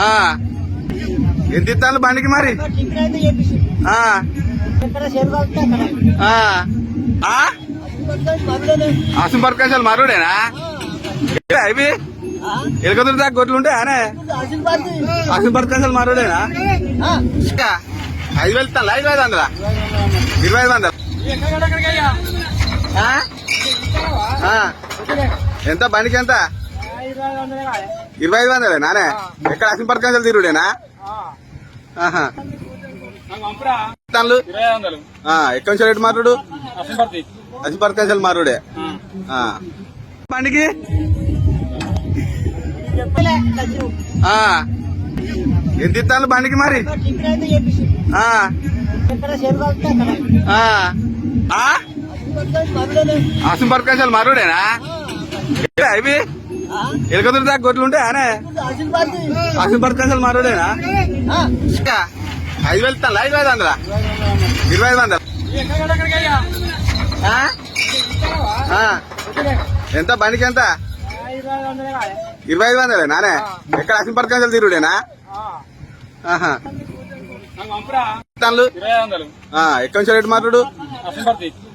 ఆ. ఎంత ఇస్తాను బండికి మరి? అసం పరకాశాలు మరుడేనా? అవి? ఎలకదురు దాకా గొడ్లు ఉంటాయి అనే ఆశీర్వాద్. అసం పరకాశాలు మరుడేనా? ఐదు వేలు ఇస్తాను ఐదు ఐదు వందలా. ఇరవై ఐదు వందలు. ఎంత? బండికి ఎంత? ఇరవై ఐదు వందలే. నానే? ఎక్కడ అసం పరకాశాలు తిరుగుడేనా? ఆహా. ఇస్తాన్లు? ఇరవై వందలు. ఆ, ఎక్కడి నుంచి రేటు మారుడు అసంపర్తి అసం పరకాశాలు మారుడే ఆ. బండికి. ఎంత ఇస్తాను బండికి మరి? ఆ. ఎక్కడ షేర్ కావాలి అక్కడ ఆ. ఆ? మరలేదు అసం పరకాశాలు మరుడేనా అవి? ఎలకదురు దాకా గొడ్లు ఉంటాయి అనే ఆశీర్వాద్ అసం పరకాశాలు మరుడేనా? ఇంకా ఐదు వేలు ఇస్తాను ఐదు ఐదు వందలా? ఇరవై ఐదు వందలు. ఎంత? బండికి ఎంత? ఇరవై ఐదు వందలే నానే ఎక్కడ అసం పరకాశాలు తిరుగుడేనా? ఎక్కడి నుంచి రేటు మారుడు